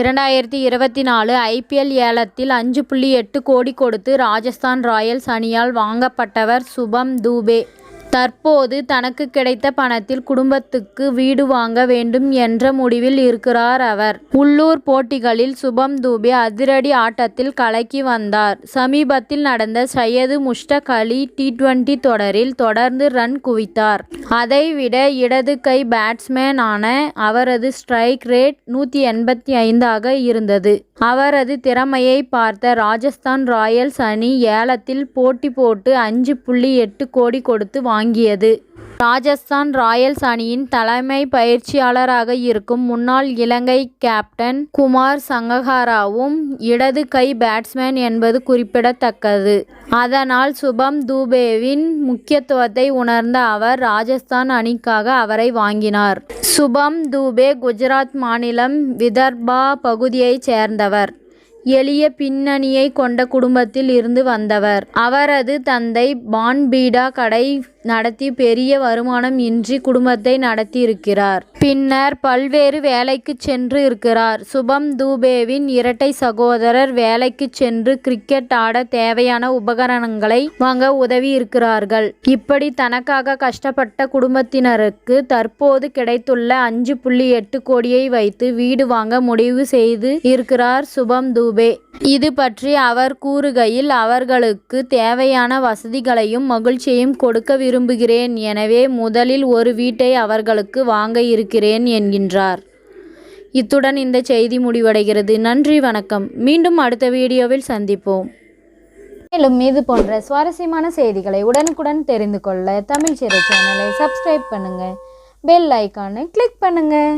இரண்டாயிரத்தி இருபத்தி நாலு ஐபிஎல் ஏலத்தில் அஞ்சு புள்ளி எட்டு கோடி கொடுத்து ராஜஸ்தான் ராயல்ஸ் அணியால் வாங்கப்பட்டவர் சுபம் தூபே. தற்போது தனக்கு கிடைத்த பணத்தில் குடும்பத்துக்கு வீடு வாங்க வேண்டும் என்ற முடிவில் இருக்கிறார் அவர். உள்ளூர் போட்டிகளில் சுபம் தூபே அதிரடி ஆட்டத்தில் கலக்கி வந்தார். சமீபத்தில் நடந்த சையது முஷ்டக் அலி டி டுவெண்டி தொடரில் தொடர்ந்து ரன் குவித்தார். அதைவிட இடது கை பேட்ஸ்மேனான அவரது ஸ்ட்ரைக் ரேட் நூற்றி எண்பத்தி ஐந்தாக இருந்தது. அவரது திறமையை பார்த்த ராஜஸ்தான் ராயல்ஸ் அணி ஏலத்தில் போட்டி போட்டு அஞ்சு புள்ளி எட்டு கோடி கொடுத்து வாங்கி வாங்கியது. ராஜஸ்தான் ராயல்ஸ் அணியின் தலைமை பயிற்சியாளராக இருக்கும் முன்னாள் இலங்கை கேப்டன் குமார் சங்ககாராவும் இடது கை பேட்ஸ்மேன் என்பது குறிப்பிடத்தக்கது. அதனால் சுபம் தூபேவின் முக்கியத்துவத்தை உணர்ந்த அவர் ராஜஸ்தான் அணிக்காக அவரை வாங்கினார். சுபம் தூபே குஜராத் மாநிலம் விதர்பா பகுதியைச் சேர்ந்தவர். எளிய பின்னணியை கொண்ட குடும்பத்தில் இருந்து வந்தவர். அவரது தந்தை பான்பீடா கடை நடத்தி பெரிய வருமானம் இன்றி குடும்பத்தை நடத்தியிருக்கிறார். பின்னர் பல்வேறு வேலைக்கு சென்று இருக்கிறார். சுபம் தூபேவின் இரட்டை சகோதரர் வேலைக்கு சென்று கிரிக்கெட் ஆட தேவையான உபகரணங்களை வாங்க உதவி இருக்கிறார்கள். இப்படி தனக்காக கஷ்டப்பட்ட குடும்பத்தினருக்கு தற்போது கிடைத்துள்ள அஞ்சு புள்ளி எட்டு கோடியை வைத்து வீடு வாங்க முடிவு செய்து இருக்கிறார் சுபம் தூபே இது பற்றி அவர் கூறுகையில் அவர்களுக்கு தேவையான வசதிகளையும் மகிழ்ச்சியையும் கொடுக்க விரும்புகிறேன். எனவே முதலில் ஒரு வீட்டை அவர்களுக்கு வாங்க இருக்கிறேன் என்கின்றார் இத்துடன் இந்த செய்தி முடிவடைகிறது. நன்றி வணக்கம். மீண்டும் அடுத்த வீடியோவில் சந்திப்போம். மேலும் இது போன்ற சுவாரஸ்யமான செய்திகளை உடனுக்குடன் தெரிந்து கொள்ள தமிழ் சிறை சேனலை சப்ஸ்கிரைப் பண்ணுங்கள் பெல் ஐக்கானை கிளிக் பண்ணுங்கள்